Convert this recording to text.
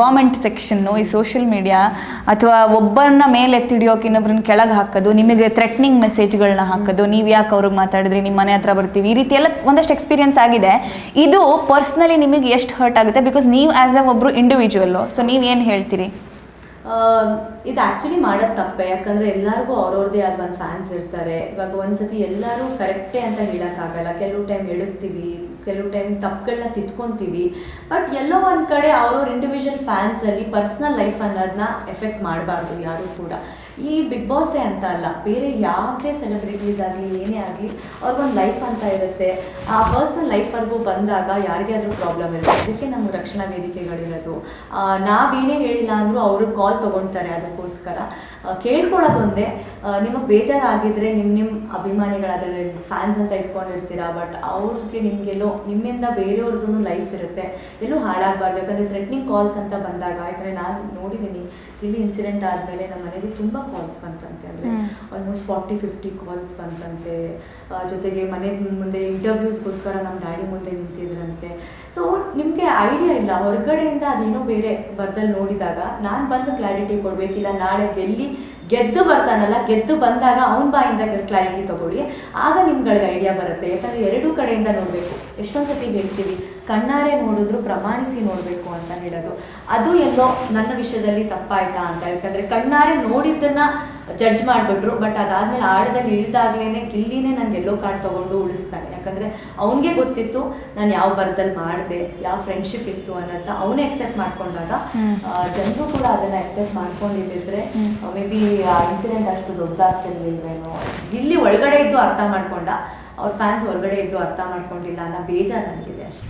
Comment section ಈ social media ಅಥವಾ ಒಬ್ಬರನ್ನ ಮೇಲೆ ಎತ್ತಿಡಿಯೋಕೆ ಇನ್ನೊಬ್ರನ್ನ ಕೆಳಗೆ ಹಾಕೋದು, ನಿಮಗೆ ಥ್ರೆಟ್ನಿಂಗ್ ಮೆಸೇಜ್ಗಳನ್ನ ಹಾಕೋದು, ನೀವು ಯಾಕೆ ಅವ್ರಿಗೆ ಮಾತಾಡಿದ್ರಿ ನಿಮ್ಮ ಮನೆ ಹತ್ರ ಬರ್ತೀವಿ, ಈ ರೀತಿ ಎಲ್ಲ ಒಂದಷ್ಟು ಎಕ್ಸ್ಪೀರಿಯನ್ಸ್ ಆಗಿದೆ. ಇದು ಪರ್ಸ್ನಲಿ ನಿಮಗೆ ಎಷ್ಟು ಹರ್ಟ್ ಆಗುತ್ತೆ? ಬಿಕಾಸ್ ನೀವು ಆ್ಯಸ್ ಅ ಒಬ್ಬರು ಇಂಡಿವಿಜುವಲ್ಲು ಸೊ ನೀವು ಏನು ಹೇಳ್ತೀರಿ? ಇದು ಆ್ಯಕ್ಚುಲಿ ಮಾಡೋದು ತಪ್ಪೆ. ಯಾಕಂದರೆ ಎಲ್ಲರಿಗೂ ಅವ್ರವ್ರದೇ ಆದ ಒಂದು ಫ್ಯಾನ್ಸ್ ಇರ್ತಾರೆ. ಇವಾಗ ಒಂದ್ಸತಿ ಎಲ್ಲರೂ ಕರೆಕ್ಟೇ ಅಂತ ಹೇಳೋಕ್ಕಾಗಲ್ಲ. ಕೆಲವು ಟೈಮ್ ಎಳುತ್ತೀವಿ ಕೆಲವು ಟೈಮ್ ತಪ್ಪುಗಳನ್ನ ತಿದ್ಕೊತೀವಿ. ಬಟ್ ಎಲ್ಲೋ ಒಂದು ಕಡೆ ಅವ್ರವ್ರ ಇಂಡಿವಿಜುವಲ್ ಫ್ಯಾನ್ಸಲ್ಲಿ ಪರ್ಸ್ನಲ್ ಲೈಫ್ ಅನ್ನೋದನ್ನ ಎಫೆಕ್ಟ್ ಮಾಡಬಾರ್ದು ಯಾರೂ ಕೂಡ. ಈ ಬಿಗ್ ಬಾಸೇ ಅಂತ ಅಲ್ಲ, ಬೇರೆ ಯಾವುದೇ ಸೆಲೆಬ್ರಿಟೀಸ್ ಆಗಲಿ, ಏನೇ ಆಗಲಿ, ಅವ್ರಿಗೊಂದು ಲೈಫ್ ಅಂತ ಇರುತ್ತೆ. ಆ ಪರ್ಸ್ನಲ್ ಲೈಫ್ವರೆಗೂ ಬಂದಾಗ ಯಾರಿಗೇ ಆದರೂ ಪ್ರಾಬ್ಲಮ್ ಇರುತ್ತೆ, ಅದಕ್ಕೆ ನಮ್ಗೆ ರಕ್ಷಣಾ ವೇದಿಕೆಗಳಿರೋದು. ನಾವೇನೇ ಹೇಳಿಲ್ಲ ಅಂದರೂ ಅವರು ಕಾಲ್ ತೊಗೊಳ್ತಾರೆ ಅದಕ್ಕೋಸ್ಕರ. ಕೇಳ್ಕೊಳ್ಳೋದೊಂದೇ ನಿಮಗೆ ಬೇಜಾರಾಗಿದ್ದರೆ ನಿಮ್ಮ ನಿಮ್ಮ ಅಭಿಮಾನಿಗಳಾದರೆ ಫ್ಯಾನ್ಸ್ ಅಂತ ಇಟ್ಕೊಂಡಿರ್ತೀರಾ ಬಟ್ ಅವ್ರಿಗೆ ನಿಮಗೆಲ್ಲೋ, ನಿಮ್ಮಿಂದ ಬೇರೆಯವ್ರದ್ದು ಲೈಫ್ ಇರುತ್ತೆ. ಎಲ್ಲೂ ಹಾಳಾಗಬಾರ್ದು, ಯಾಕಂದರೆ ಥ್ರೆಟ್ನಿಂಗ್ ಕಾಲ್ಸ್ ಅಂತ ಬಂದಾಗ, ಯಾಕಂದರೆ ನಾನು ನೋಡಿದ್ದೀನಿ ಇಲ್ಲಿ ಇನ್ಸಿಡೆಂಟ್ ಆದಮೇಲೆ ನಮ್ಮ ಮನೇಲಿ ತುಂಬ ಕಾಲ್ಸ್ ಬಂತಂತೆ ಅಂದರೆ. ಆಲ್ಮೋಸ್ಟ್ ಫಾರ್ಟಿ ಫಿಫ್ಟಿ ಕಾಲ್ಸ್ ಬಂತಂತೆ ಜೊತೆಗೆ ಮನೆ ಮುಂದೆ ಇಂಟರ್ವ್ಯೂಸ್ಗೋಸ್ಕರ ನಮ್ಮ ಡ್ಯಾಡಿ ಮುಂದೆ ನಿಂತಿದ್ರಂತೆ ಸೊ ನಿಮಗೆ ಐಡಿಯಾ ಇಲ್ಲ ಹೊರಗಡೆಯಿಂದ ಅದೇನೋ ಬೇರೆ ಬರ್ದಲ್ಲಿ ನೋಡಿದಾಗ ನಾನು ಬಂದು ಕ್ಲಾರಿಟಿ ಕೊಡಬೇಕಿಲ್ಲ ನಾಳೆ ಗೆಲ್ಲಿ ಗೆದ್ದು ಬರ್ತಾನಲ್ಲ ಗೆದ್ದು ಬಂದಾಗ ಅವನ ಬಾಯಿಂದ ಕ್ಲಾರಿಟಿ ತಗೊಳ್ಳಿ. ಆಗ ನಿಮ್ಗಳಿಗೆ ಐಡಿಯಾ ಬರುತ್ತೆ. ಯಾಕಂದರೆ ಎರಡೂ ಕಡೆಯಿಂದ ನೋಡಬೇಕು. ಎಷ್ಟೊಂದು ಸತಿ ಹೇಳ್ತೀವಿ ಕಣ್ಣಾರೆ ನೋಡಿದ್ರು ಪ್ರಮಾಣಿಸಿ ನೋಡಬೇಕು ಅಂತ ಹೇಳೋದು. ಅದು ಎಲ್ಲೋ ನನ್ನ ವಿಷಯದಲ್ಲಿ ತಪ್ಪಾಯ್ತಾ ಅಂತ. ಯಾಕಂದರೆ ಕಣ್ಣಾರೆ ನೋಡಿದ್ದನ್ನ ಜಡ್ಜ್ ಮಾಡಿಬಿಟ್ರು ಬಟ್ ಅದಾದ್ಮೇಲೆ ಆಳದಲ್ಲಿ ಇಳಿದಾಗ್ಲೇ ಗಿಲ್ಲಿನೇ ನನಗೆ ಎಲ್ಲೋ ಕಾರ್ಡ್ ತೊಗೊಂಡು ಉಳಿಸ್ತಾನೆ. ಯಾಕಂದರೆ ಅವನಿಗೆ ಗೊತ್ತಿತ್ತು ನಾನು ಯಾವ ಬರದಲ್ಲಿ ಮಾಡಿದೆ ಯಾವ ಫ್ರೆಂಡ್ಶಿಪ್ ಇತ್ತು ಅನ್ನೋಂಥ ಅವನೇ ಎಕ್ಸೆಪ್ಟ್ ಮಾಡ್ಕೊಂಡಾಗ. ಜನರು ಕೂಡ ಅದನ್ನು ಎಕ್ಸೆಪ್ಟ್ ಮಾಡ್ಕೊಂಡಿದ್ದಿದ್ರೆ. ಮೇ ಬಿ ಆ ಇನ್ಸಿಡೆಂಟ್ ಅಷ್ಟು ದೊಡ್ಡದಾಗ್ತಿರ್ಲಿಲ್ವೇನೋ. ಇಲ್ಲಿ ಒಳಗಡೆ ಇದ್ದು ಅರ್ಥ ಮಾಡ್ಕೊಂಡ, ಅವ್ರ ಫ್ಯಾನ್ಸ್ ಹೊರಗಡೆ ಇದ್ದು ಅರ್ಥ ಮಾಡ್ಕೊಂಡಿಲ್ಲ ಅನ್ನೋ ಬೇಜಾರು ನನಗಿದೆ ಅಷ್ಟೇ.